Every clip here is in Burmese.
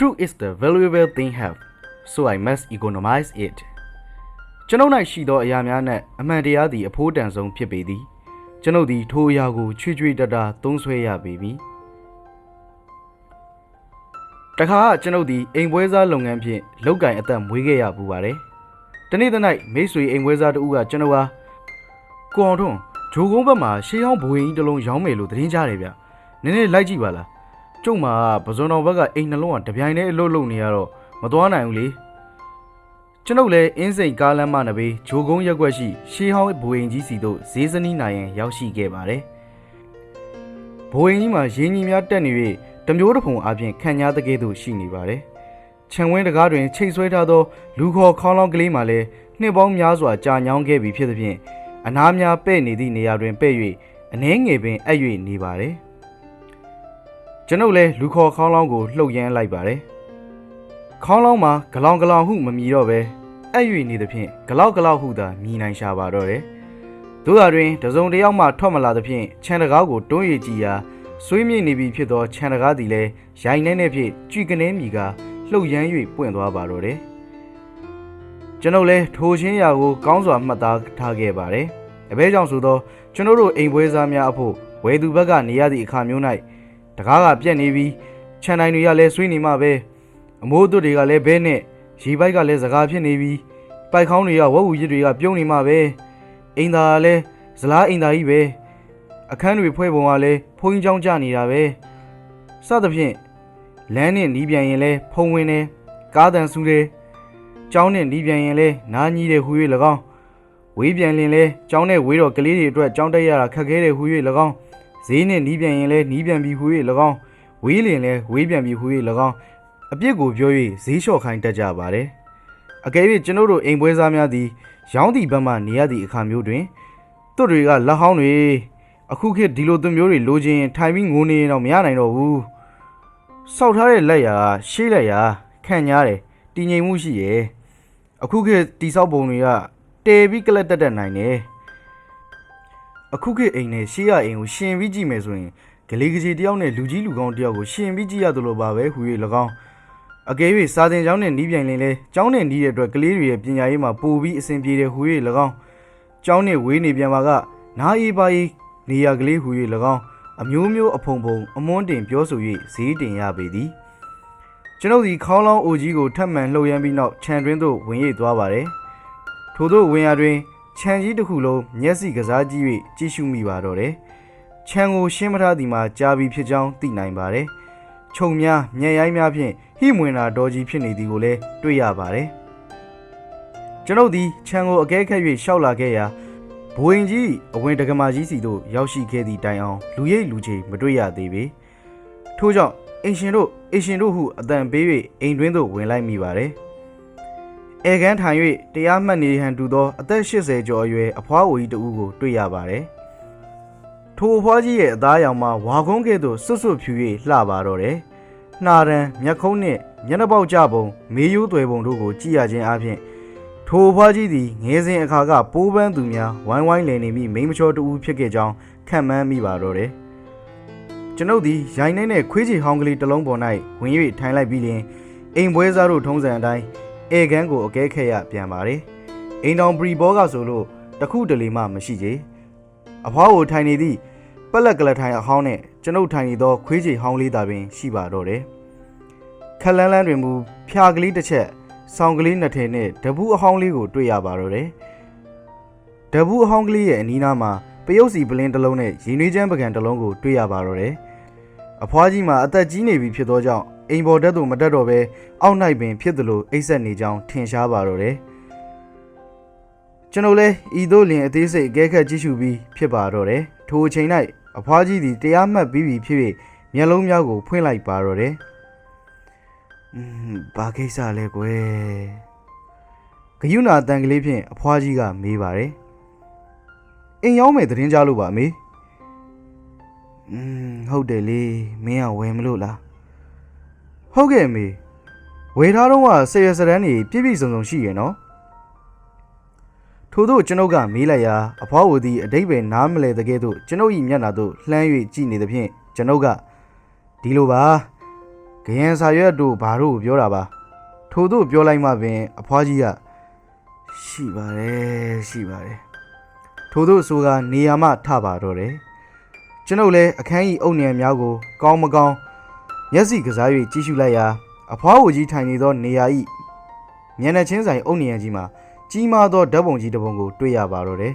Truth is the valuable thing have so I must economize it ကျွန်ုပ်၌ရှိသောအရာများနှင့်အမှန်တရားသည်အဖို့တန်ဆုံးဖြစ်ပေသည်ကျွန်ုပ်သည်ထိုအရာကိုချွေချွေတတသုံးဆွဲရပေမည်တခါကျွန်ုပ်သည်အိမ်ပွဲစားလုပ်ငန်းဖြင့်လောက်ကင်အသက်မွေးခဲ့ရပူပါတယ်တနေ့တစ်နေ့မိတ်ဆွေအိမ်ပွဲစားတူကကျွန်တော်ဟာကိုအောင်ထွန်းဂျိုကုန်းဘက်မှာရှေးဟောင်းဘွေကြီးတစ်လုံးရောင်းမယ်လို့သတင်းကြားတယ်ဗျနည်းနည်းလိုက်ကြည့်ပါလား ကျုံမှာပဇွန်တော်ဘက်ကအိမ်နှလုံးကတပြိုင်တည်းအလုပ်လုပ်နေရတော့မသွားနိုင်ဘူးလေကျွန်ုပ်လည်းအင်းစိန်ကားလမ်းမနဘေးဂျိုကုန်းရက်ွက်ရှိရှေးဟောင်းဘိုရင်ကြီးစီတို့ဈေးစနီးနိုင်ရန်ရောက်ရှိခဲ့ပါတယ်။ဘိုရင်ကြီးမှာရင်းကြီးများတက်နေ၍တမျိုးတစ်ဖုံအပြင်ခံညာတကယ်သို့ရှိနေပါတယ်။ခြံဝင်းတကားတွင်ချိတ်ဆွဲထားသောလူခေါ်ခေါင်းလောင်းကလေးမှလည်းနှစ်ပေါင်းများစွာကြာညောင်းခဲ့ပြီဖြစ်သဖြင့်အနားများပဲ့နေသည့်နေရာတွင်ပဲ့၍အနှဲငယ်ပင်အပ်၍နေပါတယ်။ ကျွန်ုပ်လည်းလူခေါ်ခေါင်းလောင်းကိုလှုပ်ရမ်းလိုက်ပါတယ်။ခေါင်းလောင်းမှာဂလောင်ဂလောင်ဟုမမြည်တော့ပဲအဲ့၍နေသဖြင့်ဂလောက်ဂလောက်ဟုသာမြည်နိုင်ရှာပါတော့တယ်။တို့သာတွင်တစုံတစ်ယောက်မှထွက်မလာသဖြင့်ခြံတကားကိုတွန်းရည်ကြည်ရာဆွေးမြေ့နေပြီဖြစ်သောခြံတကားသည်လည်းရိုင်နှဲနှဲဖြင့်ကြွကနေမြည်ကလှုပ်ရမ်း၍ပွင့်သွားပါတော့တယ်။ကျွန်ုပ်လည်းထိုချင်းရာကိုကောင်းစွာမှတ်သားထားခဲ့ပါတယ်။အဘဲကြောင့်ဆိုသောကျွန်ုပ်တို့အိမ်ပွဲစားများအဖို့ဝယ်သူဘက်ကနေရသည့်အခါမျိုး၌ တကားကပြက်နေပြီးခြံတိုင်းတွေကလည်းဆွေးနေမှပဲအမိုးအသွတ်တွေကလည်းဘဲနဲ့ရေပိုက်ကလည်းစကားဖြစ်နေပြီးပိုက်ခေါင်းတွေကဝက်ဝူရစ်တွေကပြုံးနေမှပဲအိမ်သားကလည်းဇလားအိမ်သားကြီးပဲအခန်းတွေဖွဲ့ပုံကလည်းဖုံးကြီးချောင်းကြနေတာပဲစသဖြင့်လမ်းနဲ့နီးပြန်ရင်လဲဖုံဝင်တယ်ကားတန်ဆူတယ်ကျောင်းနဲ့နီးပြန်ရင်လဲနားကြီးတယ်ဟူ၍၎င်းဝေးပြန်လင်လဲကျောင်းနဲ့ဝေးတော့ကလေးတွေအတွက်ကျောင်းတက်ရတာခက်ခဲတယ်ဟူ၍၎င်း ဈေးနဲ့နီးပြန်ရင်လဲနီးပြန်ပြီဟူ၍၎င်းဝေးလင်လဲဝေးပြန်ပြီဟူ၍၎င်းအပြစ်ကိုပြော၍ဈေးလျှော့ခိုင်းတတ်ကြပါတယ်။အကယ်၍ကျွန်ုပ်တို့အိမ်ပွဲစားများသည်ရောင်းသည့်ဘက်မှနေရသည့်အခါမျိုးတွင်သူတို့တွေကလက်ဟောင်းတွေအခုခေတ်ဒီလိုသူမျိုးတွေလိုချင်ရင်ထိုင်ပြီးငိုနေရင်တော့မရနိုင်တော့ဘူး။စောက်ထားတဲ့လက်ရာရှေးလက်ရာခံညားတယ်တည်ငြိမ်မှုရှိရဲ့အခုခေတ်တိဆောက်ပုံတွေကတဲပြီးကလတ်တက်တက်နိုင်တယ်။ အခုခေတ်အိမ်နဲ့ရှေးရအိမ်ကိုရှင်ပြီးကြည့်မယ်ဆိုရင်ကလေးကကြီးတယောက်နဲ့လူကြီးလူကောင်းတယောက်ကိုရှင်ပြီးကြည့်ရသလိုပါပဲဟူ၍၎င်းအကယ်၍စာသင်ကျောင်းနဲ့နီးပြိုင်လင်လဲကျောင်းနဲ့နီးတဲ့အတွက်ကလေးတွေရဲ့ပညာရေးမှာပိုပြီးအဆင်ပြေတယ်ဟူ၍၎င်းကျောင်းနဲ့ဝေးနေပြန်ပါကနားအေးပါအေးနေရကလေးဟူ၍၎င်းအမျိုးမျိုးအဖုံဖုံအမွန်းတင်ပြောဆို၍ဈေးတင်ရပေသည်ကျွန်ုပ်ဒီခေါင်းလောင်းအိုကြီးကိုထပ်မံလှုပ်ရမ်းပြီးနောက်ခြံတွင်းသို့ဝင်ရိပ်သွားပါတယ်ထို့သောဝင်ရာတွင် ခြံကြီးတစ်ခုလုံးမျက်စိကစားကြည့်၍ကြည့်ရှုမိပါတော့တယ်ခြံကိုရှင်းမထားသည်မှာကြာပြီဖြစ်ကြောင်းသိနိုင်ပါတယ်။ခြုံများမျက်ရိုင်းများဖြင့်ဟိမွင်တာတော်ကြီးဖြစ်နေသည်ကိုလည်းတွေ့ရပါတယ်။ကျွန်ုပ်သည်ခြံကိုအကဲခတ်၍ရှောက်လာခဲ့ရာဘိုးရင်ကြီးအဝင်တက္ကမကြီးစီသို့ရောက်ရှိခဲ့သည့်တိုင်အောင်လူရိပ်လူချေမတွေ့ရသေးပေ။ထို့ကြောင့်အင်ရှင်တို့အင်ရှင်တို့ဟုအတန်ပေး၍အိမ်တွင်းသို့ဝင်လိုက်မိပါတယ်။ အဲကန်းထိုင်၍တရားမှတ်နေဟန်တူသောအသက်80ကျော်အရွယ်အဖွားအိုကြီးတဦးကိုတွေ့ရပါတယ်။ထိုအဖွားကြီးရဲ့အသားရောင်မှာဝါကုန်းကဲ့သို့စွတ်စွတ်ဖြူ၍လှပါတော့တယ်။နှာရန်မျက်ခုံးနှင့်မျက်နှာပေါက်ကြပုံမေးရိုးသွယ်ပုံတို့ကိုကြည့်ရခြင်းအပြင်ထိုအဖွားကြီးသည်ငယ်စဉ်အခါကပိုးပန်းသူများဝိုင်းဝိုင်းလည်နေမိမိန်းမချောတူဖြစ်ခဲ့ကြောင်းခံမှန်းမိပါတော့တယ်။ကျွန်ုပ်သည်ရိုင်းနှင်းနဲ့ခွေးချီဟောင်းကလေးတစ်လုံးပေါ်၌ဝင်၍ထိုင်လိုက်ပြီးလျှင်အိမ်ပွဲစားတို့ထုံးစံအတိုင်း ဧကန်းကိုအကဲခက်ရပြန်ပါတယ်။အိမ်တော်ပရီဘောကဆိုလို့တခုတလေမှမရှိချေ။အဖွားကိုထိုင်နေသည့်ပက်လက်ကလထိုင်အဟောင်းနဲ့ကျွန်ုပ်ထိုင်နေသောခွေးချေဟောင်းလေးသာပင်ရှိပါတော့တယ်။ခက်လန်းလန်းတွင်မူဖျာကလေးတစ်ချက်ဆောင်းကလေးနှစ်ထည်နဲ့တပူးအဟောင်းလေးကိုတွေ့ရပါတော့တယ်။တပူးအဟောင်းကလေးရဲ့အနီးနားမှာပယုတ်စီပလင်းတစ်လုံးနဲ့ရင်နွေးချမ်းပကံတစ်လုံးကိုတွေ့ရပါတော့တယ်။အဖွားကြီးမှာအသက်ကြီးနေပြီဖြစ်သောကြောင့် အိမ်ပေါ်တက်သူမတက်တော့ပဲအောက်နိုင်ပင်ဖြစ်သလိုအိပ်ဆက်နေကြောင်းထင်ရှားပါတော့တယ်ကျွန်တော်လဲဤသို့လင်အသေးစိတ်အကဲခတ်ကြည့်ရှုပြီးဖြစ်ပါတော့တယ်ထိုအချိန်၌အဖွားကြီးသည်တရားမှတ်ပြီးပြီဖြစ်၍မျက်လုံးများကိုဖွင့်လိုက်ပါတော့တယ်음ဘာကိစ္စလဲကွယ်ဂယုနာတန်ကလေးဖြင့်အဖွားကြီးကမေးပါတယ်အိမ်ရောက်မယ်သတင်းကြားလို့ပါမေးอืมဟုတ်တယ်လေမင်းကဝယ်မလို့လား ဟုတ်ကဲ့အမေ။ဝယ်ထားတော့ကဆယ်ရစရန်နေပြည့်ပြည့်စုံစုံရှိရနော်။ထို့သောကျွန်ုပ်ကမေးလိုက်ရာအဖွားဝသည်အတိတ်ပဲနားမလဲတကယ်သို့ကျွန်ုပ်၏မျက်နှာသို့လှမ်း၍ကြည့်နေသဖြင့်ကျွန်ုပ်ကဒီလိုပါဂယံစာရွက်တို့ဘာတို့ကိုပြောတာပါထို့သို့ပြောလိုက်မှပင် အဖွားကြီးကရှိပါတယ်ရှိပါတယ်ထို့သို့ဆိုကနေရာမှထပါတော့တယ်ကျွန်ုပ်လည်းအခန်းကြီးအုပ်နေရများကိုကောင်းမကောင်း မျက်စိကစား၍ကြည့်ရှုလိုက်ရာအဖွားကိုကြီးထိုင်နေသောနေရာ၏မျက်နှာချင်းဆိုင်အုပ်နေရကြီးမှာကြီးမားသောဓာတ်ပုံကြီးတစ်ပုံကိုတွေ့ရပါတော့တယ်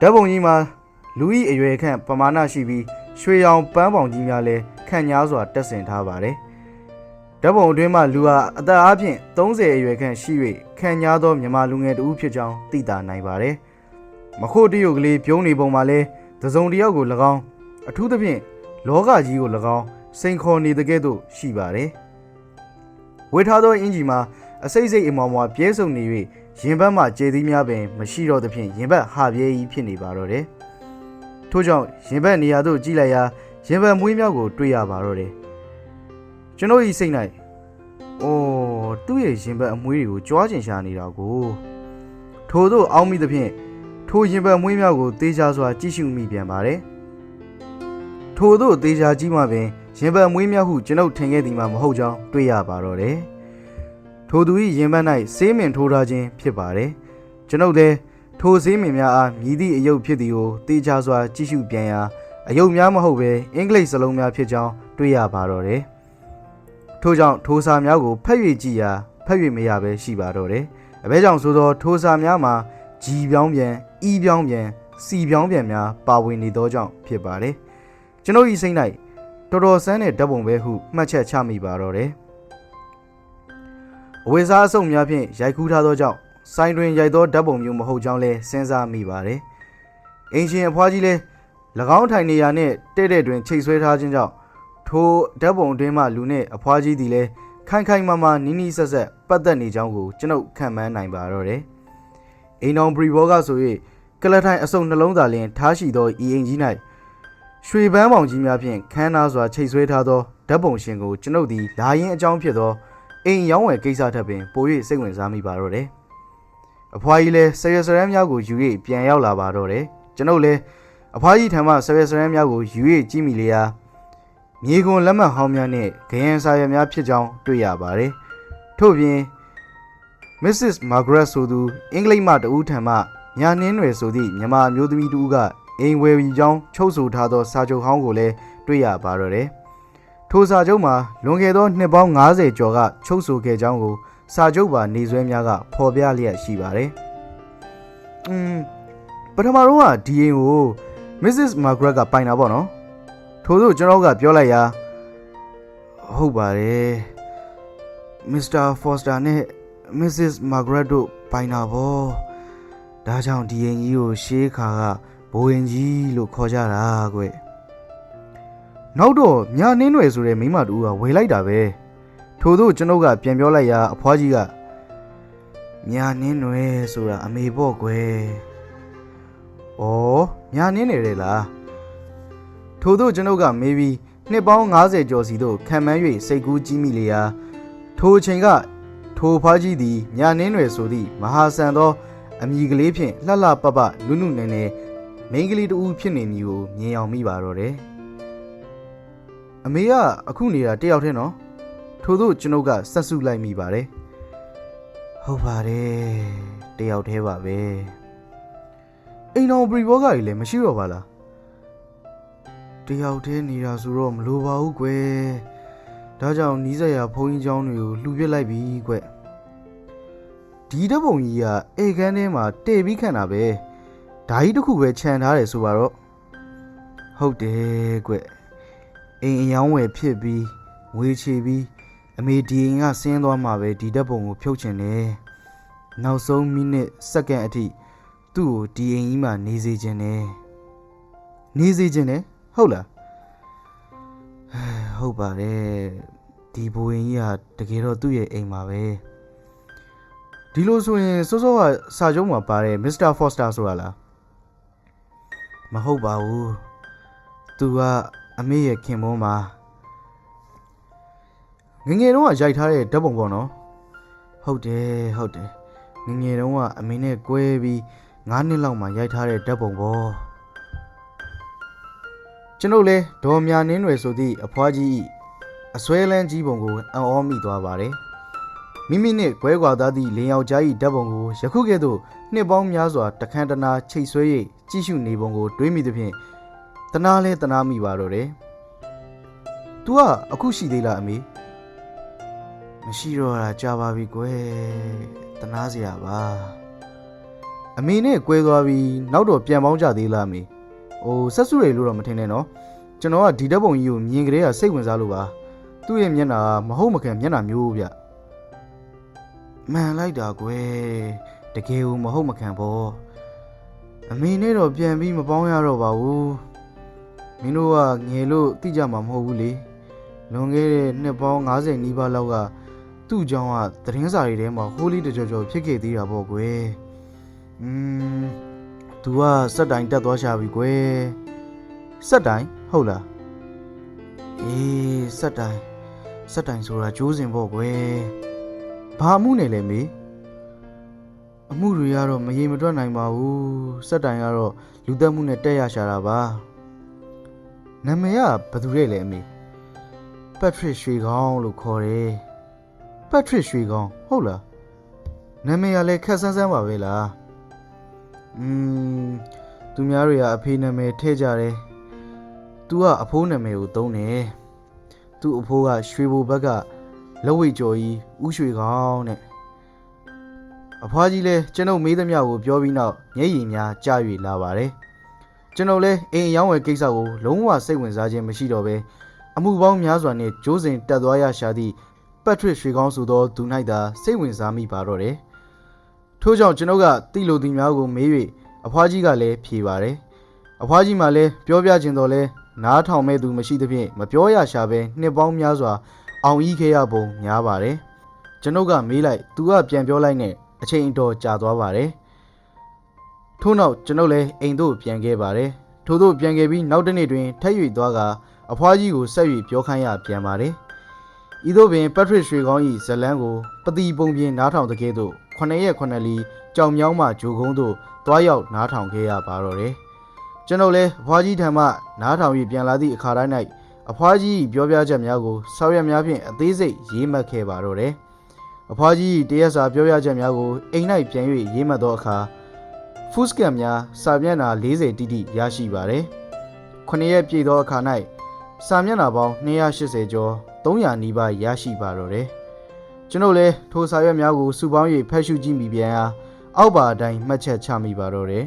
ဓာတ်ပုံကြီးမှာလူ၏အရွယ်ခန့်ပမာဏရှိပြီးရွှေရောင်ပန်းပေါင်ကြီးများလည်းခန့်ညားစွာတက်ဆင်ထားပါတယ်ဓာတ်ပုံအတွင်းမှာလူဟာအသက်အားဖြင့်30အရွယ်ခန့်ရှိ၍ခန့်ညားသောမြန်မာလူငယ်တဦးဖြစ်ကြောင်းသိတာနိုင်ပါတယ်မခို့တရုတ်ကလေးပြုံးနေပုံမှာလဲသစုံတစ်ယောက်ကို၎င်းအထူးသဖြင့်လောကကြီးကို၎င်း စိန်ခေါ်နေတဲ့ကဲ့သို့ရှိပါတယ်ဝေထားသောအင်ဂျီမှာအစိမ့်စိမ့်အမောင်မွာပြဲဆုံနေ၍ရင်ဘတ်မှကျေသီးများပင်မရှိတော့သဖြင့်ရင်ဘတ်ဟာပြဲကြီးဖြစ်နေပါတော့တယ်ထို့ကြောင့်ရင်ဘတ်နေရာသို့ကြည့်လိုက်ရာရင်ဘတ်မွေးမြောက်ကိုတွေ့ရပါတော့တယ်ကျွန်တော်ဤစိတ်၌အိုးသူ့ရဲ့ရင်ဘတ်အမွေးတွေကိုကြွားကျင်ရှာနေတာကိုထို့သို့အောင်းမိသဖြင့်ထိုရင်ဘတ်မွေးမြောက်ကိုတေးချစွာကြည့်ရှုမိပြန်ပါတယ်ထို့သို့တေးချကြီးမှပင် ရင်ဘတ်မွေးမြောက်ဟုကျွန်ုပ်ထင်ခဲ့သည်မှာမဟုတ်ကြောင်းတွေ့ရပါတော့တယ်ထိုသူ၏ရင်ဘတ်၌ဆေးမင်ထိုးထားခြင်းဖြစ်ပါတယ်ကျွန်ုပ်လည်းထိုဆေးမင်များအားမြည်သည့်အယုတ်ဖြစ်သည်ကိုတေချာစွာကြည့်ရှုပြန်ရာအယုတ်များမဟုတ်ဘဲအင်္ဂလိပ်စလုံးများဖြစ်ကြောင်းတွေ့ရပါတော့တယ်ထို့ကြောင့်ထိုစာများကိုဖတ်၍ကြည့်ရာဖတ်၍မရဘဲရှိပါတော့တယ်အဘဲကြောင့်ဆိုသောထိုစာများမှာဂျီပြောင်းပြန်အီးပြောင်းပြန်စီပြောင်းပြန်များပါဝင်နေသောကြောင့်ဖြစ်ပါတယ်ကျွန်ုပ်၏စိတ်၌ တော်တော်ဆန်းတဲ့ဓာတ်ပုံပဲဟုမှတ်ချက်ချမိပါတော့တယ်အဝေစားအစုံများဖြင့်ရိုက်ကူးထားသောကြောင့်စိုင်းတွင်ရိုက်သောဓာတ်ပုံမျိုးမဟုတ်ကြောင်းလည်းစဉ်းစားမိပါတယ်။အင်ရှင်အဖွားကြီးလည်း၎င်းထိုင်နေရာနှင့်တဲ့တဲ့တွင်ချိတ်ဆွဲထားခြင်းကြောင့်ထိုဓာတ်ပုံအတွင်းမှလူနှင့်အဖွားကြီးသည်လည်းခိုင်ခိုင်မာမာနီးနီးဆက်ဆက်ပတ်သက်နေကြောင်းကိုကျွန်ုပ်ခံမှန်းနိုင်ပါတော့တယ်။အိမ်တော်ဘရီဘောကဆို၍ကလထိုင်အစုံနှလုံးသားလျင်ထားရှိသောဤအိမ်ကြီး၌ ရွှေပန်းပေါင်ကြီးများဖြင့်ခမ်းနားစွာချိတ်ဆွဲထားသောဓာတ်ပုံရှင်ကိုကျွန်ုပ်သည်လာရင်အကြောင်းဖြစ်သောအိမ်ရောင်းဝယ်ကိစ္စထက်ပင်ပို၍စိတ်ဝင်စားမိပါတော့တယ်။အဖွားကြီးလည်းဆယ်ရစရမ်းများကိုယူ၍ပြန်ရောက်လာပါတော့တယ်။ကျွန်ုပ်လည်းအဖွားကြီးထံမှဆယ်ရစရမ်းများကိုယူ၍ကြည့်မိလေရာမြေကွန်လက်မှတ်ဟောင်းများနှင့်ဂယံစာရွက်များဖြစ်ကြောင်းတွေ့ရပါတယ်။ထို့ပြင် Mrs. Margaret ဆိုသူအင်္ဂလိပ်မှတဦးထံမှညာနှင်းရွယ်ဆိုသည့်မြန်မာအမျိုးသမီးတဦးက အိမ်ဝယ်ပြီးကြောင်းချုပ်ဆိုထားသောစာချုပ်ဟောင်းကိုလည်းတွေ့ရပါတော့တယ်။ထိုစာချုပ်မှာလွန်ခဲ့သောနှစ်ပေါင်း90ကျော်ကချုပ်ဆိုခဲ့ကြောင်းကိုစာချုပ်ပါနေဆွဲများကဖော်ပြလျက်ရှိပါတယ်။อืมပထမတော့ကဒီအိမ်ကို Mrs. Margaret ကပိုင်တာပေါ့နော်။ထို့သို့ကျွန်တော်ကပြောလိုက်ရာဟုတ်ပါတယ်။ Mr. Foster နဲ့ Mrs. Margaret တို့ပိုင်တာပေါ့။ဒါကြောင့်ဒီအိမ်ကြီးကိုရှေးခါက ဘိုးရင်ကြီးလို့ခေါ်ကြတာကွ။နောက်တော့ညာနှင်းွယ်ဆိုတဲ့မိန်းမတူကဝေလိုက်တာပဲထို့သောကျွန်ုပ်ကပြန်ပြောလိုက်ရာအဖွားကြီးကညာနှင်းွယ်ဆိုတာအမေပေါ့ကွယ်ဩညာနှင်းနေတယ်လားထို့သောကျွန်ုပ်ကမေးပြီးနှစ်ပေါင်း90ကျော်စီတို့ခံမှန်း၍စိတ်ကူးကြီးမိလေရာထိုအချိန်ကထိုဖွားကြီးသည်ညာနှင်းွယ်ဆိုသည့်မဟာဆန်သောအမိကလေးဖြင့်လှလှပပနုနုနယ်နယ် မိန်းကလေးတူဖြစ်နေမည်ကိုမြင်အောင်မိပါတော့တယ် အမေကအခုနေတာတယောက်တည်းနော်ထို့သောကျွန်ုပ်ကဆက်စုလိုက်မိပါတယ်ဟုတ်ပါတယ်တယောက်တည်းပါပဲအိမ်တော်ပရီဘောကကြီးလည်းမရှိတော့ပါလားတယောက်တည်းနေတာဆိုတော့မလိုပါဘူးကွယ်ဒါကြောင့်နီးစပ်ရာဘုန်းကြီးเจ้าတွေကိုလှူပစ်လိုက်ပြီကွဒီတပုံကြီးကအေကန်းထဲမှာတေပြီးခံတာပဲ ဓာကြီးတစ်ခုပဲခြံထားတယ်ဆိုပါတော့ဟုတ်တယ်ကွအိမ်အယောင်းဝယ်ဖြစ်ပြီးငွေချေပြီးအမေဒီအိမ်ကဆင်းသွားမှပဲဒီဓာတ်ပုံကိုဖြုတ်ချင်တယ်။နောက်ဆုံးမိနစ်စက္ကန့်အထိသူ့ကိုဒီအိမ်ကြီးမှာနေစေချင်တယ်။နေစေချင်တယ်ဟုတ်လား။ဟဲဟုတ်ပါတယ်ဒီဘိုးရင်ကြီးကတကယ်တော့သူ့ရဲ့အိမ်မှာပဲ။ဒီလိုဆိုရင်စောစောကစာချုပ်မှာပါတဲ့မစ္စတာဖော့စတာဆိုတာလား။ မဟုတ်ပါဘူး။ तू ကအမေရဲ့ခင်မွန်းမှာငယ်ငယ်တုန်းကရိုက်ထားတဲ့ဓာတ်ပုံပေါ့နော်ဟုတ်တယ်ဟုတ်တယ်ငယ်ငယ်တုန်းကအမေနဲ့ကွဲပြီး9နှစ်လောက်မှရိုက်ထားတဲ့ဓာတ်ပုံပေါ့ကျွန်ုပ်လဲဒေါ်မြနင်းရွယ်ဆိုသည့်အဖွားကြီး၏အစွဲလန်းကြီးပုံကိုအံ့ဩမိသွားပါတယ်မိမိနှင့်ကွဲကွာသားသည့်လင်ယောက်ျား၏ဓာတ်ပုံကိုယခုကဲ့သို့ နှစ်ပေါင်းများစွာတခမ်းတနာချိတ်ဆွဲ၍ကြည့်ရှုနေပုံကို တွေးမိသဖြင့်တနာလဲတနာမိပါတော့တယ်။ "तू ကအခုရှိသေးလားအမေ။မရှိတော့တာကြာပါပြီကွယ်။တနာစရာပါ။အမေနဲ့ကွဲသွားပြီးနောက်တော့ပြန်ပေါင်းကြသေးလားအမေ။ဟိုဆက်စုရလို့တော့မထင်နဲ့နော်။ကျွန်တော်ကဒီဓာတ်ပုံကြီးကိုမြင်ကြတဲ့ကစိတ်ဝင်စားလို့ပါ။သူ့ရဲ့မျက်နှာကမဟုတ်မကန်မျက်နှာမျိုးဗျ။မှန်လိုက်တာကွယ်။ တကယ်ကိုမဟုတ်မခံဘောအမေနဲ့တော့ပြန်ပြီးမပေါင်းရတော့ပါဘူးမင်းတို့ကငယ်လို့သိကြမှာမဟုတ်ဘူးလေလွန်ခဲ့တဲ့နှစ်ပေါင်း90နီးပါးလောက်ကသူ့ကြောင့်ကသတင်းစာတွေထဲမှာဟိုးလေးတကြောကြောဖြစ်ခဲ့သေးတာပေါ့ကွယ်อืม तू ကစက်တိုင်တက်သွားရှာပြီကွယ်စက်တိုင်ဟုတ်လားအေးစက်တိုင်စက်တိုင်ဆိုတာကျိုးစင်ပေါ့ကွယ်ဘာမှုနဲ့လဲမေး အမှုတွေကတော့မရေမတွက်နိုင်ပါဘူး။စက်တိုင်ကတော့လူသက်မှုနဲ့တက်ရရှာတာပါ။နာမည်ကဘယ်သူရဲ့လဲအမေ။ပက်ထရစ်ရွှေကောင်းလို့ခေါ်တယ်။ပက်ထရစ်ရွှေကောင်းဟုတ်လား။နာမည်ကလည်းခက်ဆန်းဆန်းပါပဲလား။ อืมသူများတွေကအဖေနာမည်ထည့်ကြတယ်။ तू ကအဖိုးနာမည်ကိုသုံးတယ်။ तू အဖိုးကရွှေဘိုဘက်ကလက်ဝိတ်ကျော်ကြီးဥရွှေကောင်းတဲ့ အဖွားကြီးလဲကျွန်ုပ်မေးသမျှကိုပြောပြီးနောက်မျက်ရည်များကြာ၍လာပါတယ်။ကျွန်ုပ်လဲအိမ်အယောင်းဝယ်ကိစ္စကိုလုံးဝစိတ်ဝင်စားခြင်းမရှိတော့ဘဲအမှုပေါင်းများစွာနှင့်ဂျိုးစင်တက်သွားရရှာသည့်ပက်ထရစ်ရွှေကောင်းဆိုသောသူ၌သာစိတ်ဝင်စားမိပါတော့တယ်။ထို့ကြောင့်ကျွန်ုပ်ကတိလိုသူများကိုမေး၍အဖွားကြီးကလည်းဖြေပါတယ်။အဖွားကြီးမှလည်းပြောပြခြင်းတော်လဲနားထောင်မဲ့သူမရှိသဖြင့်မပြောရရှာပဲနှစ်ပေါင်းများစွာအောင်ဤခဲ့ရပုံများပါတယ်။ကျွန်ုပ်ကမေးလိုက်သူကပြန်ပြောလိုက်နဲ့ အချိန်အတော်ကြာသွားပါတယ်။ထို့နောက်ကျွန်ုပ်လည်းအိမ်သို့ပြန်ခဲ့ပါတယ်။ထို့သို့ပြန်ခဲ့ပြီးနောက်တစ်နေ့တွင်ထက်၍သွားကအဖွားကြီးကိုဆက်၍ပြောခိုင်းရပြန်ပါတယ်။ဤသို့ပင်ပက်ထရစ်ရွှေကောင်း၏ဇလန်းကိုပတိပုံပြင်နားထောင်တဲ့ကဲ့သို့9ရက်9လီကြောင်မြောင်းမှဂျိုကုန်းသို့တွားရောက်နားထောင်ခဲ့ရပါတော့တယ်။ကျွန်ုပ်လည်းအဖွားကြီးထံမှနားထောင်၍ပြန်လာသည့်အခါတိုင်း၌အဖွားကြီး၏ပြောပြချက်များကိုဆောက်ရက်များဖြင့်အသေးစိတ်ရေးမှတ်ခဲ့ပါတော့တယ်။ အဖွားကြီး၏တရက်စာပြောပြချက်များကိုအိမ်၌ပြန်၍ရေးမှတ်သောအခါဖုစကန်များစာမျက်နှာ40တိတိရရှိပါတယ်။9ရက်ပြည့်သောအခါ၌စာမျက်နှာပေါင်း280ကျော်300နီးပါးရရှိပါတော့တယ်။ကျွန်ုပ်လည်းထိုစာရွက်များကိုစုပေါင်း၍ဖတ်ရှုကြည့်မိပြန်အားအောက်ပါအတိုင်းမှတ်ချက်ချမိပါတော့တယ်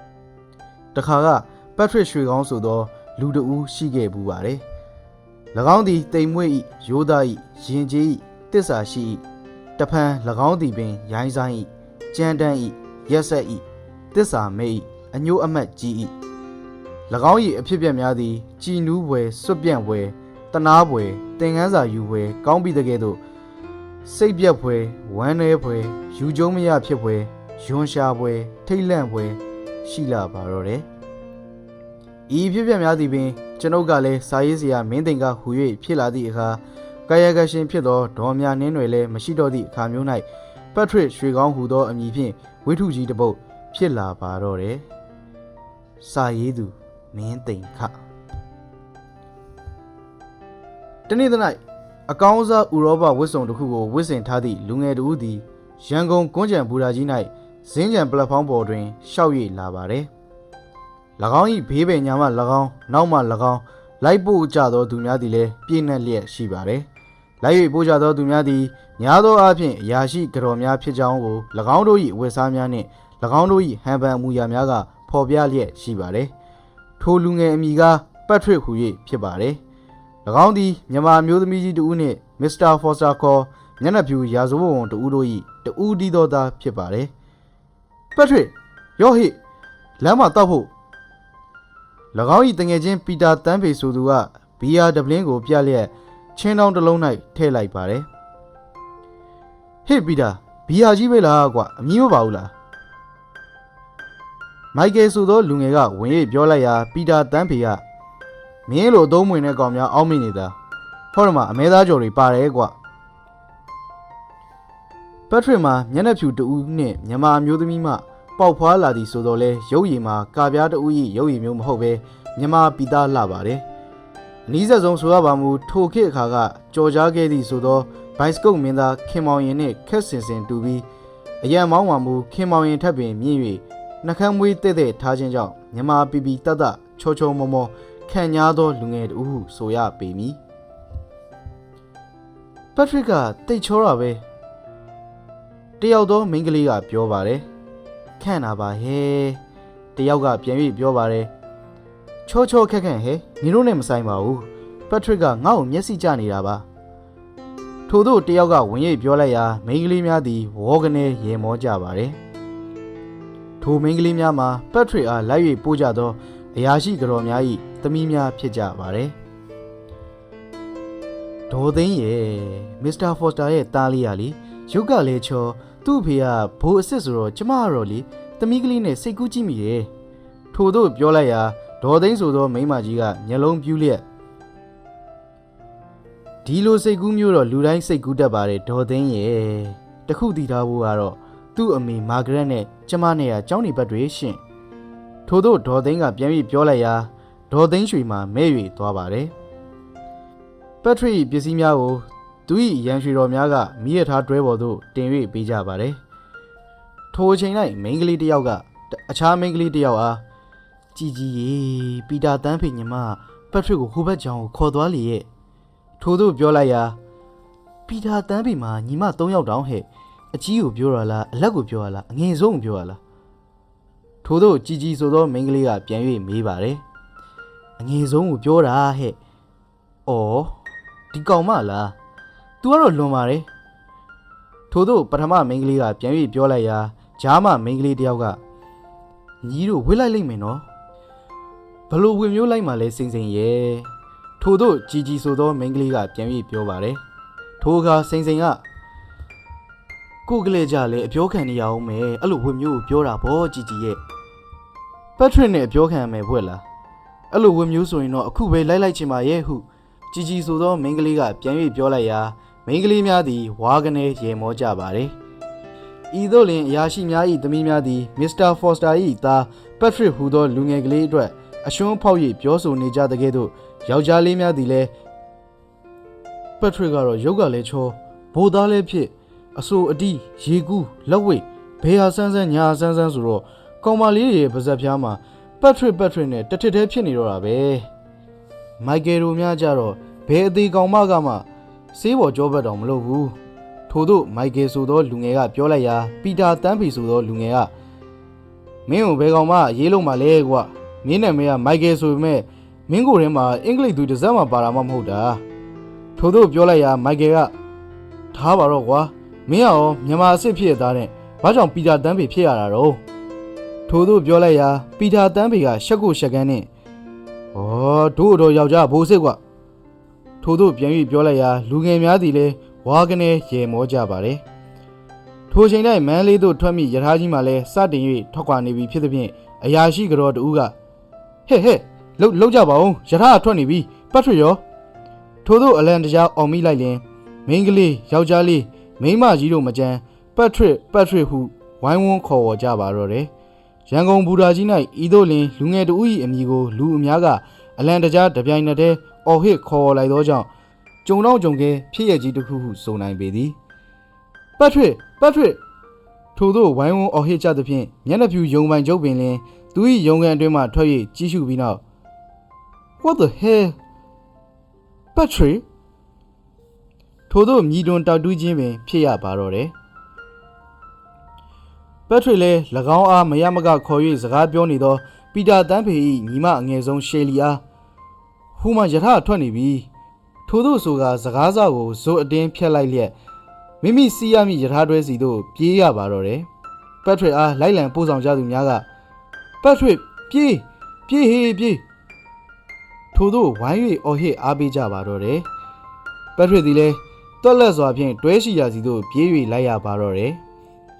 ။တခါကပက်ထရစ်ရွှေကောင်းဆိုသော လူတဦးရှိခဲ့ပူပါတယ်။၎င်းသည်တိမ်မွေ့၏ရိုးသား၏ရင်ကျေး၏ တစ္ဆာရှိ၏တဖန်၎င်းသည်ပင်ရိုင်းဆိုင်၏ကြမ်းတမ်း၏ရက်ဆက်၏တစ္ဆာမဲ၏အညိုးအမတ်ကြီး၏၎င်း၏အဖြစ်အပျက်များသည်ကြည်နူးပွဲစွတ်ပြန့်ပွဲတနာပွဲသင်ခန်းစာယူပွဲကောင်းပြီတကယ်သို့စိတ်ပြက်ပွဲဝမ်းနည်းပွဲယူကျုံမရဖြစ်ပွဲယွန်ရှာပွဲ ထိတ်လန့်ပွဲရှိလာပါတော့တယ်ဤဖြစ်ပျက်များသည်ပင်ကျွန်ုပ်ကလည်းစာရေးစရာမင်းသိင်ကဟူ၍ဖြစ်လာသည့်အခါ ကာယကရှင်ဖြစ်သောဒေါ်မြနင်းတွေလည်းမရှိတော့သည့်အခါမျိုး၌ပက်ထရစ်ရွှေကောင်းဟူသောအမည်ဖြင့်ဝိထုကြီးတစ်ပုဒ်ဖြစ်လာပါတော့တယ်စာရေးသူမင်းသိင်ခတနေ့သ၌အကောင်းစားဥရောပဝစ်စုံတစ်ခုကိုဝစ်ဆင်ထားသည့်လူငယ်တဦးသည်ရန်ကုန်ကွန်းကြံဘူရာကြီး၌ဇင်းကြံပလက်ဖောင်းပေါ်တွင်ရှောက်၍လာပါသည်။၎င်း၏ဘေးပင်ညာမှ၎င်းနောက်မှ၎င်းလိုက်ပို့ကြသောသူများသည်လည်းပြည့်နှက်လျက်ရှိပါသည်။ လိုက်၍ပို့ကြသောသူများသည်များသောအားဖြင့်အရာရှိကြော်များဖြစ်ကြောင်းကို၎င်းတို့၏ဝတ်စားများနှင့်၎င်းတို့၏ဟန်ပန်အမူအရာများကဖော်ပြလျက်ရှိပါသည်။ထိုလူငယ်အမိကပက်ထရစ်ဟူ၍ဖြစ်ပါသည်။၎င်းသည်မြန်မာမျိုးသမီးကြီးတဦးနှင့်မစ္စတာဖော်စတာခေါ်မျက်နှာဖြူရာဇဝတ်ဝန်တဦးတို့၏တဦးတည်းသောသားဖြစ်ပါတယ်။ပက်ထရစ်ရောဟိလမ်းမှာတောက်ဖို့၎င်း၏တငယ်ချင်းပီတာတန်းဖေဆိုသူကဘီယာဒပလင်းကိုပြလျက် ချင်းတောင်းတစ်လုံး၌ထည့်လိုက်ပါတယ်။ဟေ့ပီတာဘီယာကြီးပဲလားကွာအမီးမပါဘူးလား။မိုက်ကယ်ဆိုသောလူငယ်ကဝင်၍ပြောလိုက်ရာပီတာတန်းဖေကမင်းလိုအသုံးဝင်တဲ့ကောင်များအောက်မိနေတာဟောတော့မှအမဲသားကြော်တွေပါတယ်ကွပက်ထရစ်မှာမျက်နှာဖြူတူဦးနဲ့မြန်မာအမျိုးသမီးမှပေါက်ဖွာလာသည်ဆိုတော့လဲရုပ်ရည်မှာကာပြားတူဦး၏ရုပ်ရည်မျိုးမဟုတ်ပဲမြန်မာပီသားလှပါတယ် အနည်းဆက်ဆုံးဆိုရပါမူထိုခေတ်အခါကကြော်ကြားခဲ့သည့်ဆိုသောဘိုက်စကုတ်မင်းသားခင်မောင်ရင်နှင့်ခက်စင်စင်တူပြီးအရန်မောင်းဝါမူခင်မောင်ရင်ထပ်ပင်မြင့်၍နှကမ်းမွေးတဲ့တဲ့ထားခြင်းကြောင့်မြမာပီပီတတ်တတ်ချောချောမောမောခံညာသောလူငယ်တူဟုဆိုရပေမည်ပက်ထရစ်ကတိတ်ချောတာပဲတယောက်သောမိန်းကလေးကပြောပါတယ်ခန့်တာပါဟဲ့တယောက်ကပြန်ပြီးပြောပါတယ် ချောချောခက်ခန့်ဟဲ့နင်တို့နဲ့မဆိုင်ပါဘူးပက်ထရစ်ကငါ့ကိုမျက်စိကျနေတာပါထို့သောတယောက်ကဝင်ရိပ်ပြောလိုက်ရာမိန်းကလေးများသည်ဝေါကနေရေမောကြပါတယ်ထိုမိန်းကလေးများမှာပက်ထရစ်အားလိုက်၍ပို့ကြသောအရာရှိကြော်များ၏သမီးများဖြစ်ကြပါတယ်ဒေါ်သိန်းရဲ့မစ္စတာဖော်စတာရဲ့တားလေးရလေရုပ်ကလည်းချောသူ့အဖေကဘိုးအစ်စ်ဆိုတော့ကျမကတော့လေသမီးကလေးနဲ့စိတ်ကူးကြည့်မိတယ်ထို့သောပြောလိုက်ရာ ဒေါ်သိန်းဆိုသောမိန်းမကြီးကမျက်လုံးပြူးလျက်ဒီလိုစိတ်ကူးမျိုးတော့လူတိုင်းစိတ်ကူးတတ်ပါတယ်ဒေါ်သိန်းရဲ့တခုတည်ထားဖို့ကတော့သူ့အမေမာဂရက်နဲ့ကျမနဲ့ကကျောင်းနေဘက်တွေရှင့်ထို့သောဒေါ်သိန်းကပြန်ပြီးပြောလိုက်ရာဒေါ်သိန်းရွှေမှာမဲ့၍သွားပါတယ်ပက်ထရီပစ္စည်းများကိုသူ၏ရန်ရွှေတော်များကမိရထားတွဲပေါ်သို့တင်၍ပေးကြပါတယ်ထိုအချိန်၌မိန်းကလေးတစ်ယောက်ကအခြားမိန်းကလေးတစ်ယောက်အား ကြည်ကြည်ရေပီတာတန်းဖေညီမပက်ထရစ်ကိုဟိုဘက်ကျောင်းကိုခေါ်သွားလေရဲ့ထို့သို့ပြောလိုက်ရာပီတာတန်းဖေမှာညီမ၃ယောက်တောင်ဟဲ့အကြီးကိုပြောရလားအလက်ကိုပြောရလားအငယ်ဆုံးကိုပြောရလားထို့သို့ကြည်ကြည်ဆိုသောမိန်းကလေးကပြန်၍မေးပါတယ်အငယ်ဆုံးကိုပြောတာဟဲ့အော်ဒီကောင်မလား तू ကတော့လွန်ပါတယ်ထို့သို့ပထမမိန်းကလေးကပြန်၍ပြောလိုက်ရာဂျားမမိန်းကလေးတယောက်ကညီတို့ဝစ်လိုက်လိမ့်မယ်နော် ဘလို့ဝင်မျိုးလိုက်မှလဲစိမ့်စိမ့်ရဲ့ထို့သို့ជីជីဆိုသောမိန်းကလေးကပြန်၍ပြောပါတယ်ထိုအခါစိမ့်စိမ့်ကကိုယ်ကလေးကြလဲအပြောခံနေရအောင်မယ်အဲ့လိုဝင်မျိုးကိုပြောတာဗောជីជីရဲ့ပက်ထရစ်နဲ့အပြောခံရမယ်ဘွဲ့လားအဲ့လိုဝင်မျိုးဆိုရင်တော့အခုပဲလိုက်လိုက်ချင်ပါရဲ့ဟု ជីជីဆိုသောမိန်းကလေးကပြန်၍ပြောလိုက်ရာမိန်းကလေးများသည်ဝါကနေရေမောကြပါသည်။ဤသို့လျှင်အရာရှိများ၏သမီးများသည်မစ္စတာဖော်စတာ၏သားပက်ထရစ်ဟူသောလူငယ်ကလေးအတွက် အရှွန်းဖောက်၍ပြောဆိုနေကြတဲ့ကဲ့သို့ယောက်ျားလေးများသည်လည်းပက်ထရစ်ကတော့ရုပ်ကလည်းချောဘိုးသားလည်းဖြစ်အဆိုအတီးရေကူးလက်ဝိတ်ဘေးဟာဆန်းဆန်းညာဟာဆန်းဆန်းဆိုတော့ကောင်မလေးတွေရဲ့ပါဇက်ဖျားမှာပက်ထရစ်ပက်ထရစ်နဲ့တထစ်သေးဖြစ်နေတော့တာပဲ။မိုက်ကယ်တို့များကြတော့ဘယ်အသေးကောင်မကမှဆေးပေါ်ကြောဘက်တောင်မလုပ်ဘူးထို့သို့မိုက်ကယ်ဆိုသောလူငယ်ကပြောလိုက်ရာပီတာတန်းဖီဆိုသောလူငယ်ကမင်းကိုဘယ်ကောင်မှရေးလို့မှလဲကွာ မင်းနာမည်ကမိုက်ကယ်ဆိုပေမဲ့မင်းကိုယ်ထဲမှာအင်္ဂလိပ်သူတစ်စက်မှပါတာမှမဟုတ်တာထို့သို့ပြောလိုက်ရာမိုက်ကယ်ကထားပါတော့ကွာမင်းကရောမြန်မာအစ်စ်ဖြစ်ရသားတဲ့ဘာကြောင့်ပီတာတန်းဖီဖြစ်ရတာတော့ထို့သို့ပြောလိုက်ရာပီတာတန်းဖီကရှက်ကိုရှက်ကန်းနဲ့ဩတို့တော့ယောက်ျားဘိုးစစ်ကွာထို့သို့ပြန်၍ပြောလိုက်ရာလူငယ်များသည်လည်းဝါကနေရေမောကြပါတယ်။ထိုချိန်၌မန်းလေးသို့ထွက်မိယထာကြီးမှလည်းစတင်၍ထွက်ခွာနေပြီဖြစ်သဖြင့်အရာရှိကြော်တူက ဟဲ့ဟဲ့လှုပ်လှုပ်ကြပါဦးယထာကထွက်နေပြီပတ်ထွေရောထို့သို့အလန်တကြားအောင်မိလိုက်လင်မိန်းကလေးယောက်ျားလေးမိန်းမကြီးတို့မကြမ်းပတ်ထွေပတ်ထွေဟုဝိုင်းဝန်းခေါ်ဝေါ်ကြပါတော့တယ်။ရန်ကုန်ဘူရာကြီး၌ဤသို့လင်လူငယ်တူ၏အမည်ကိုလူအများကအလန်တကြားတပြိုင်နက်တည်းအော်ဟစ်ခေါ်လိုက်သောကြောင့်ကြုံတော့ကြုံကဲဖြစ်ရကြီးတစ်ခုဟုဆိုနိုင်ပေသည်ပတ်ထွေပတ်ထွေထို့သောဝိုင်းဝန်းအော်ဟစ်ကြသဖြင့်မျက်နှာဖြူယုံပိုင်ကျုပ်ပင်လင် သူ၏ယုံကန်အတွင်းမှထွက်၍ကြီးရှုပြီးနောက် What the hell ပတ်ထွေထို့သောမြည်တွန်တောက်တူးခြင်းပင်ဖြစ်ရပါတော့တယ်ပတ်ထွေလည်း၎င်းအားမရမကခေါ်၍စကားပြောနေသော ပီတာတန်းဖေ၏ညီမအငယ်ဆုံးရှယ်လီအားဟူမှယထာထွက်နေပြီထို့သောဆိုကစကားစကိုဇိုအတင်းဖြတ်လိုက်လျက်မိမိစီးရမည့်ယထာတွဲစီသို့ပြေးရပါတော့တယ်ပတ်ထွေအားလိုက်လံပို့ဆောင်ကြသူများက ပတ်ထွေပြေးပြေးဟေးပြေးထို့သောဝိုင်း၍အော်ဟစ်အားပေးကြပါတော့တယ်ပတ်ထွေသည်လည်းတွက်လက်စွာဖြင့်တွဲရှိရာစီသို့ပြေး၍လိုက်ရပါတော့တယ်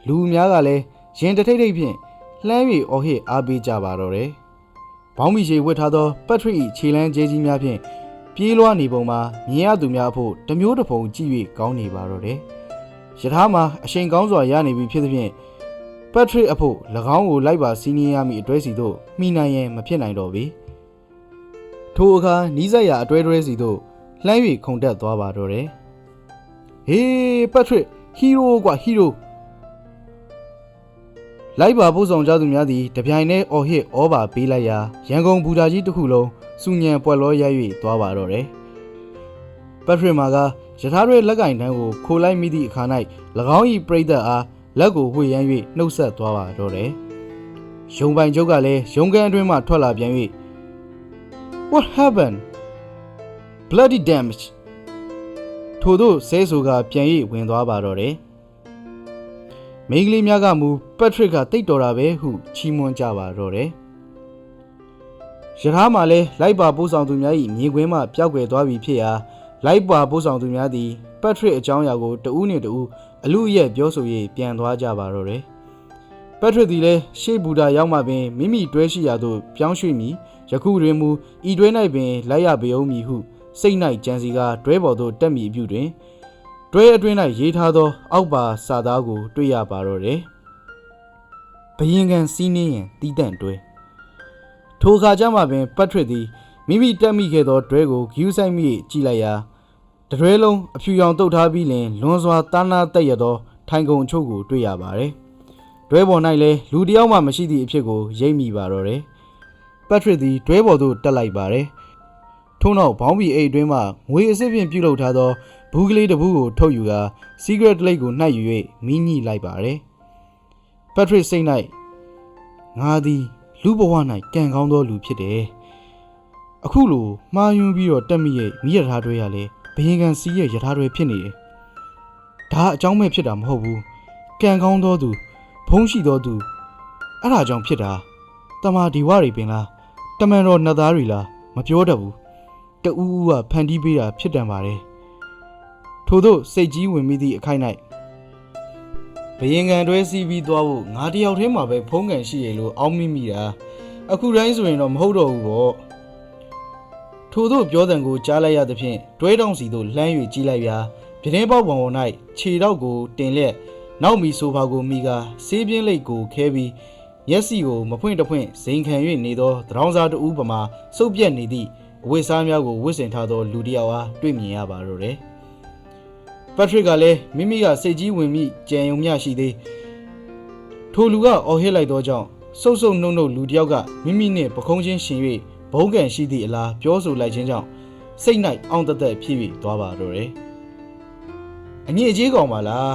လူများကလည်းရင်တထိတ်ထိတ်ဖြင့်လှမ်း၍အော်ဟစ်အားပေးကြပါတော့တယ်။ဘောင်းမီရှေဝတ်ထားသောပက်ထရစ်၏ခြေလမ်းကျဲကြီးများဖြင့်ပြေးလွှားနေပုံမှာမြင်ရသူများအဖို့တစ်မျိုးတစ်ပုံကြည့်၍ကောင်းနေပါတော့တယ်။ယထာမှာအချိန်ကောင်းစွာရနေပြီဖြစ်သဖြင့် ပက်ထရစ်အဖို့၎င်းကိုလိုက်ပါစီးနင်းရမည့်အတွဲစီသို့မိနိုင်ရင်မဖြစ်နိုင်တော့ပေ။ထိုအခါနီးစပ်ရာအတွဲတွဲစီတို့လှမ်း၍ခုန်တက်သွားပါတော့တယ်ဟေးပက်ထရစ်ဟီးရိုးကွာဟီးရိုးလိုက်ပါပို့ဆောင်ကြသူများသည်တပြိုင်တည်းအော်ဟစ်ဩဘာပေးလိုက်ရာရန်ကုန်ဘူတာကြီးတစ်ခုလုံးစူညံပွက်လောရိုက်၍သွားပါတော့တယ်ပက်ထရစ်မာကယထာရဲလက်ကင်တန်းကိုခိုလိုက်မိသည့်အခါ၌၎င်း၏ပြိသက်အား လက်ကိုဝှေ့ရမ်း၍နှုတ်ဆက်သွားပါတော့တယ်ရုံပိုင်ချုပ်ကလည်းရုံကန်အတွင်းမှထွက်လာပြန်၍ What happened? Bloody damage. ထို့သောဆဲဆိုကပြန်၍ဝင်သွားပါတော့တယ်။မိန်းကလေးများကမူပက်ထရစ်ကတိတ်တော်တာပဲဟုချီးမွမ်းကြပါတော့တယ်။ရထားမှာလည်းလိုက်ပါပို့ဆောင်သူများ၏မြေခွင်းမှပျောက်ကွယ်သွားပြီဖြစ်ရာလိုက်ပါပို့ဆောင်သူများသည် ပက်ထရစ်အကြောင်းအရာကိုတဦးနှင့်တဦးအလူအရက်ပြောဆို၍ပြန်သွားကြပါတော့တယ်။ပက်ထရစ်သည်လည်းရှေ့ဘူတာရောက်မှပင်မိမိတွဲရှိရာသို့ပြောင်းရွှေ့မည်ယခုတွင်မူဤတွဲ၌ပင်လိုက်ရပေအောင်မည်ဟုစိတ်၌ကြံစီကတွဲပေါ်သို့တက်မိအပြုတွင်တွဲအတွင်း၌ရေးထားသော အောက်ပါစာသားကို တွေ့ရပါတော့တယ်။ဘယင်ကန်စီးနှင်းရင်တီးတန့်တွဲထိုအခါကျမှပင်ပတ်ထရစ်သည်မိမိတက်မိခဲ့သောတွဲကိုဂယူးဆိုင်မိကြည့်လိုက်ရာ တတွဲလုံးအဖြူရောင်တုတ်ထားပြီးလင်လွန်စွာတာနာတက်ရသောထိုင်ကုန်အချို့ကိုတွေ့ရပါတယ်။တွဲပေါ်၌လည်းလူတစ်ယောက်မှမရှိသည့်အဖြစ်ကိုရိပ်မိပါတော့တယ်။ပက်ထရစ်သည်တွဲပေါ်သို့တက်လိုက်ပါတယ်။ထို့နောက်ဘောင်းဘီအိတ်အတွင်းမှငွေအစစ်ဖြင့်ပြုတ်လုပ်ထားသောဘူးကလေးတစ်ဘူးကိုထုတ်ယူကာ secret lake ကိုနှိုက်ယူ၍မိညှိလိုက်ပါတယ်။ပက်ထရစ်စိတ်၌ငါသည်လူဘဝ၌ကံကောင်းသောလူဖြစ်တယ်။အခုလိုမှားယွင်းပြီးတော့တက်မိရဲ့မိရထားတွဲရလဲ ဘယင်ကန်စီးရဲ့ရထားတွဲဖြစ်နေတယ်။ဒါအကြောင်းမဲ့ဖြစ်တာမဟုတ်ဘူး။ကံကောင်းသောသူဖုံးရှိသောသူအဲ့ဒါကြောင့်ဖြစ်တာတမာဒီဝတွေပင်လားတမန်တော်နှစ်သားတွေလားမပြောတတ်ဘူးတအူးဦးကဖန်တီးပေးတာဖြစ်တန်ပါတယ်ထို့သောစိတ်ကြီးဝင်မိသည့်အခိုက်၌ဘယင်ကန်တွဲစီးပြီးသွားဖို့ငါတယောက်တည်းမှာပဲဖုံးကန်ရှိရလို့အောင်းမိမိတာအခုတိုင်းဆိုရင်တော့မဟုတ်တော့ဘူးပေါ့ ထို့သောပြောတဲ့ကိုကြားလိုက်ရသဖြင့်တွဲတောင်စီသို့လှမ်း၍ကြီးလိုက်ရာပြတင်းပေါက်ပုံပေါ်၌ခြေတော့ကိုတင်လက်နောက်မီဆိုဖာကိုမိကာဆေးပြင်းလိတ်ကိုခဲပြီးမျက်စိကိုမဖွင့်တဖွင့်ဇိမ်ခံ၍နေသောသရောင်းစားတဦးပမာစုပ်ပြက်နေသည့်အဝတ်စားများကိုဝတ်ဆင်ထားသောလူတစ်ယောက်အားတွေ့မြင်ရပါတော့တယ်။ပက်ထရစ်ကလည်းမိမိကစိတ်ကြီးဝင်မိကြံယုံမျှရှိသေးထိုလူကအော်ဟစ်လိုက်သောကြောင့်စုပ်စုပ်နှုတ်နှုတ်လူတစ်ယောက်ကမိမိနှင့်ပခုံးချင်းရှင်၍ ဘုံကန်ရှိသည့်အလားပြောဆိုလိုက်ခြင်းကြောင့်စိတ်၌အောင်တသက်ဖြစ်၍သွားပါတော့တယ်။အငြိအကျေးကောင်ပါလား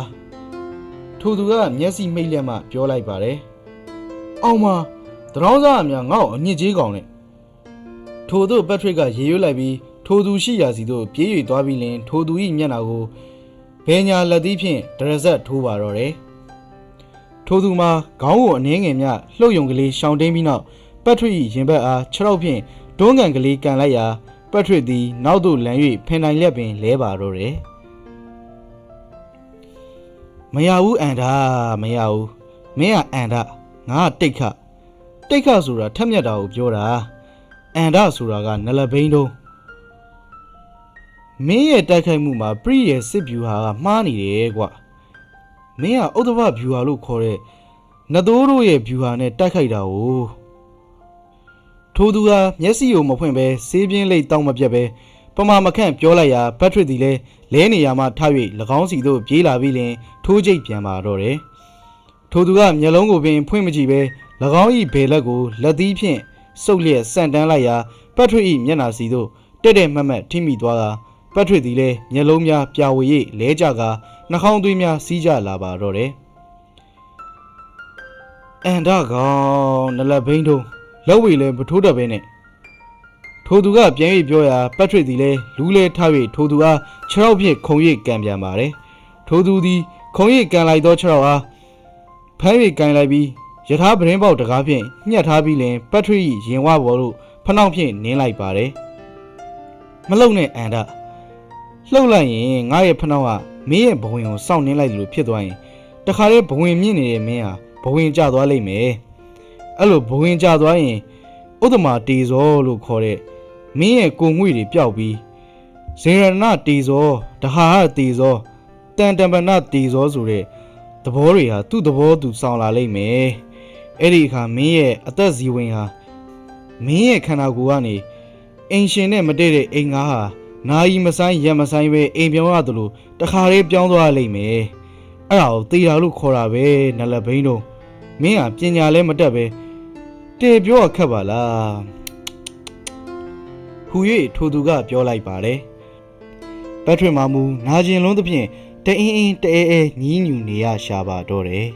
။ထိုသူကမျက်စိမိတ်လက်မှပြောလိုက်ပါတယ်။အောင်မတရောင်းစားအများငါ့ကိုအညစ်ကြေးကောင်နဲ့ထို့သို့ပက်ထရစ်ကရေရွတ်လိုက်ပြီးထိုသူရှိရာစီသို့ပြေး၍သွားပြီးလင်ထိုသူ၏မျက်နှာကိုဘဲညာလက်သီးဖြင့်ဒရဇက်ထိုးပါတော့တယ်ထိုသူမှာခေါင်းကိုအနှင်းငယ်မြလှုပ်ယုံကလေးရှောင်တင်းပြီးနောက် ပက်ထရစ်၏ရင်ဘတ်အားခြေထောက်ဖြင့်တွန်းကန်ကလေးကန်လိုက်ရာပက်ထရစ်သည် နောက်သို့လန်၍ဖင်တိုင်လက်ပင်လဲပါတော့တယ်မရဘူးအန်ဒါမရဘူးမင်းကအန်ဒါငါကတိတ်ခတိတ်ခဆိုတာထက်မြက်တာကိုပြောတာအန်ဒဆိုတာကနလဘိန်းတုံးမင်းရဲ့တိုက်ခိုက်မှုမှာပရိရဲ့စစ်ဗျူဟာကမှားနေတယ်ကွာမင်းကဥဒ္ဓဘဗျူဟာလို့ခေါ်တဲ့နသိုးတို့ရဲ့ဗျူဟာနဲ့တိုက်ခိုက်တာကို ထိုသူကမျက်စိကိုမဖွင့်ပဲဆေးပြင်းလိတ်တောင်းမပြတ်ပဲပမာမခန့်ပြောလိုက်ရာဘတ်ထရစ်သည်လည်းလဲနေရမှထ၍၎င်းစီသို့ပြေးလာပြီးလင်ထိုးကြိတ်ပြန်ပါတော့တယ်ထိုသူကမျက်လုံးကိုပင်ဖွင့်မကြည့်ပဲ၎င်း၏ဘေလက်ကိုလက်သီးဖြင့်စုပ်လျက်ဆန့်တန်းလိုက်ရာပတ်ထွေ၏မျက်နှာစီသို့တက်တဲ့မတ်မတ်ထိမိသွားတာပတ်ထွေသည်လည်းမျက်လုံးများပြာဝေ၍လဲကြကာနှာခေါင်းသွေးများစီးကြလာပါတော့တယ်အန်ဒါကောင်နလက်ဘိန်းတုံး လက်ဝေလည်းမထိုးတတ်ပဲနဲ့ထိုသူကပြန်၍ပြောရာပတ်ထွေသည်လည်းလူးလဲထ၍ထိုသူအားခြေထောက်ဖြင့်ခုံ၍ကန်ပြန်ပါတယ်ထိုသူသည်ခုံ၍ကန်လိုက်သောခြေထောက်အားဖမ်း၍ကန်လိုက်ပြီးယထာပရင်ပေါက်တကားဖြင့်ညှက်ထားပြီးလင်ပတ်ထရီရင်ဝဘော်တို့ဖနှောက်ဖြင့်နင်းလိုက်ပါတယ်မလုံနဲ့အန်ဒါလှုပ်လိုက်ရင်ငါရဲ့ဖနှောက်ကမင်းရဲ့ဘဝင်ကိုစောင့်နင်းလိုက်လို့ဖြစ်သွားရင်တခါတည်းဘဝင်မြင့်နေတဲ့မင်းဟာဘဝင်ကျသွားလိမ့်မယ် အဲ့လိုဘဝင်ကျသွားရင်ဥဒ္ဓမာတေဇောလို့ခေါ်တဲ့မင်းရဲ့ကိုငွေတွေပျောက်ပြီးဇေရဏတေဇောတဟာဟတေဇောတန်တမနတေဇောဆိုတဲ့သဘောတွေဟာသူ့သဘောသူဆောင်လာလိမ့်မယ်အဲ့ဒီအခါမင်းရဲ့အသက်ဇီဝင်ဟာမင်းရဲ့ခန္ဓာကိုယ်ကနေအိမ်ရှင်နဲ့မတည့်တဲ့အိမ်ငါဟာနာယီမဆိုင်ရက်မဆိုင်ပဲအိမ်ပြောင်းရသလိုတခါလေးပြောင်းသွားလိမ့်မယ်အဲ့ဒါကိုသေတာလို့ခေါ်တာပဲနလဘိန်းတို့မင်းဟာပညာလည်းမတတ်ပဲ တေပြောရခက်ပါလားဟူ၍ထိုသူကပြောလိုက်ပါတယ်ဘက်ထရီမာမူနာကျင်လုံးသဖြင့်တအင်းအင်းတအဲအဲညီးညူနေရရှာပါတော့တယ်